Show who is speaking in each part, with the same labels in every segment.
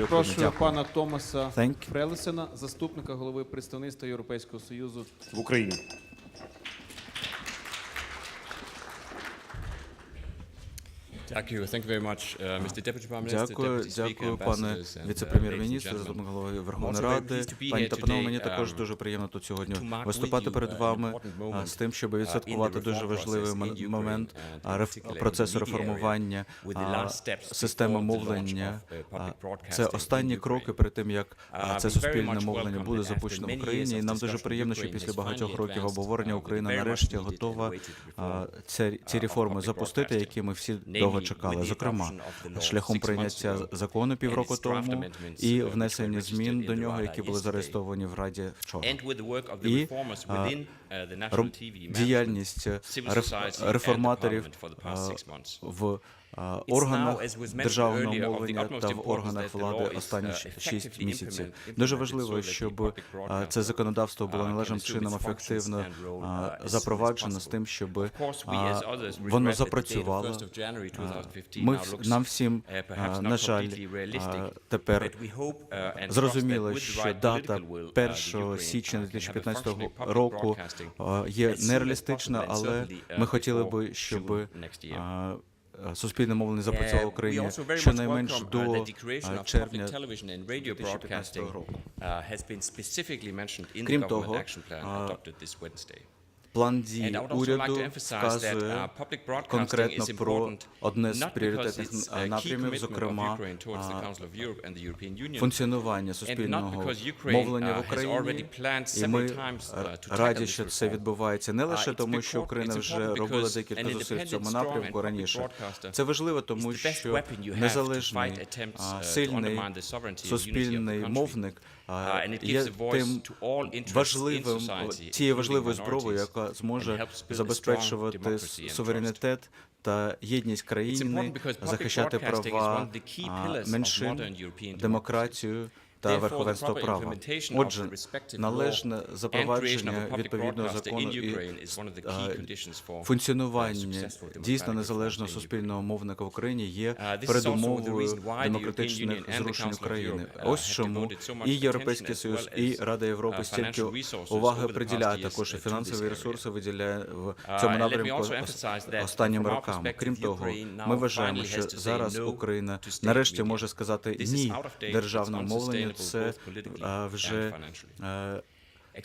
Speaker 1: Запрошую пана Томаса Фрелесена, заступника голови представництва Європейського союзу
Speaker 2: в Україні.
Speaker 3: Ah.
Speaker 4: Дякую,
Speaker 3: дякую,
Speaker 4: дякую, пане віце-прем'єр-міністр, заступник голови Верховної Ради. Пані та панове, мені також дуже приємно тут сьогодні виступати перед вами з тим, щоб відсвяткувати дуже важливий момент процесу реформування системи мовлення. Це останні кроки перед тим, як це суспільне мовлення буде запущено в Україні. І нам дуже приємно, що після багатьох років обговорення Україна нарешті готова ці реформи запустити, які ми всі довго чекали, зокрема шляхом прийняття закону півроку тому і внесення змін до нього, які були зареєстровані в Раді вчора. І діяльність реформаторів в органах державного мовлення та в органах влади останні шість місяців. Дуже важливо, щоб це законодавство було належним чином ефективно запроваджено з тим, щоб воно запрацювало. Ми нам всім на жаль тепер зрозуміло, що дата 1 січня 2015 року є нереалістична, але ми хотіли би, щоб Е, суспільне мовлення запрацювало в Україні щонайменш до
Speaker 3: е,
Speaker 4: червня 2015 року. Крім того, План дій уряду вказує конкретно про одне з пріоритетних напрямів, зокрема функціонування суспільного мовлення в Україні. І ми
Speaker 3: е,
Speaker 4: раді, що це відбувається не лише тому, що Україна вже робила декілька зусиль в цьому напрямку раніше. Це важливо, тому що незалежний сильний суспільний мовник є тим важливим тією важливою зброєю, яка зможе забезпечувати суверенітет та єдність країни, захищати права меншин, демократію та верховенство права. Отже, належне запровадження відповідного закону і
Speaker 3: е,
Speaker 4: функціонування дійсно незалежного суспільного мовника в Україні є передумовою демократичних зрушень України. Ось чому і європейський союз, і Рада Європи стільки уваги приділяє також і фінансові ресурси виділяє в цьому напрямку останніми роками. Крім того, ми вважаємо, що зараз Україна нарешті може сказати ні державному мовленню це вже е,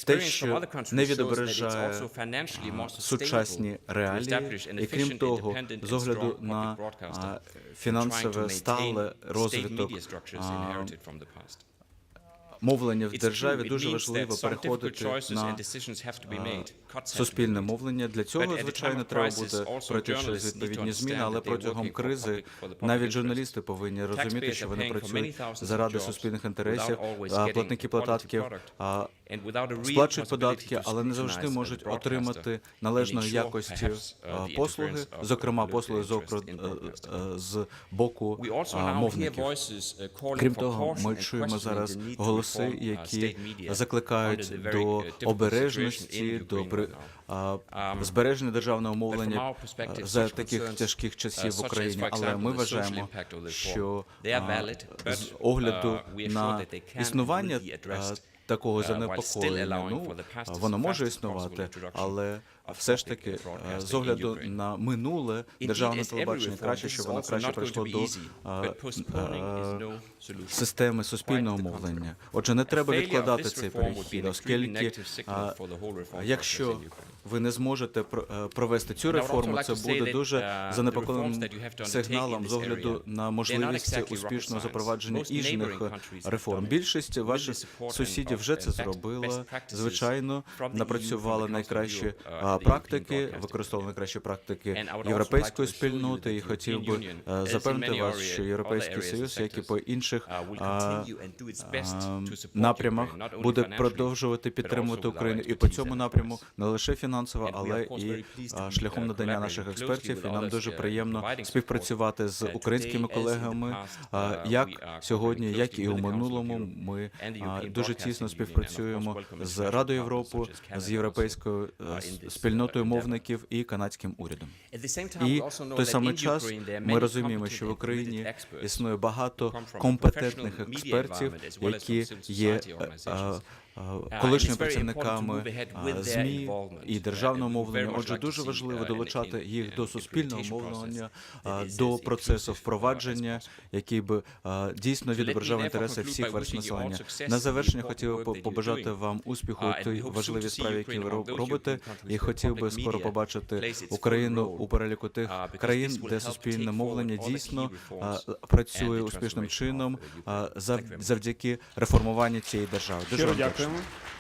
Speaker 4: те, що не відображає
Speaker 3: е,
Speaker 4: сучасні реалії, і крім того, з огляду на
Speaker 3: е,
Speaker 4: фінансове стале розвиток мовлення в державі дуже важливо переходити на суспільне мовлення. Для цього звичайно треба буде пройти через відповідні зміни, але протягом кризи навіть журналісти повинні розуміти, що вони працюють заради суспільних інтересів, а платники податків сплачують податки, але не завжди можуть отримати належної якості послуги, зокрема послуги з е, е, боку мовників. Крім того, ми чуємо зараз голоси
Speaker 3: голоси,
Speaker 4: які закликають до обережності, до збереження державного мовлення е, за таких тяжких часів в Україні. Але ми вважаємо, що з огляду на існування е, такого занепокоєння, ну, воно може існувати, але все ж таки е, з огляду на минуле державне телебачення краще,
Speaker 3: що
Speaker 4: воно краще прийшло до
Speaker 3: е, е,
Speaker 4: системи суспільного мовлення. Отже, не треба відкладати цей перехід, оскільки якщо ви не зможете провести цю реформу, це буде дуже занепокоєним сигналом з огляду на можливість успішного запровадження іжних реформ. Більшість ваших сусідів вже це зробила. Звичайно, напрацювали найкращі практики, використовували кращі практики європейської спільноти, і хотів би е, запевнити вас, що європейський союз, як і по інших
Speaker 3: е, е,
Speaker 4: напрямах, буде продовжувати підтримувати Україну і по цьому напряму не лише фінансово, але і шляхом надання наших експертів. І нам дуже приємно співпрацювати з українськими колегами. Як сьогодні, як і у минулому, ми дуже тісно співпрацюємо з Радою Європи, з європейською спільною спільнотою мовників і канадським урядом. І в той самий час ми розуміємо, що в Україні існує багато компетентних експертів, які є колишніми працівниками ЗМІ і державного мовлення. Отже, дуже важливо долучати їх до суспільного мовлення, до процесу впровадження, який би дійсно відображав інтереси всіх верств населення. На завершення хотів би побажати вам успіху у тій важливій справі, які ви робите, і хотів би скоро побачити Україну у переліку тих країн, де суспільне мовлення дійсно працює успішним чином. завдяки реформуванню цієї держави. Дуже
Speaker 2: Щиро
Speaker 4: вам дякую.
Speaker 2: дякуємо.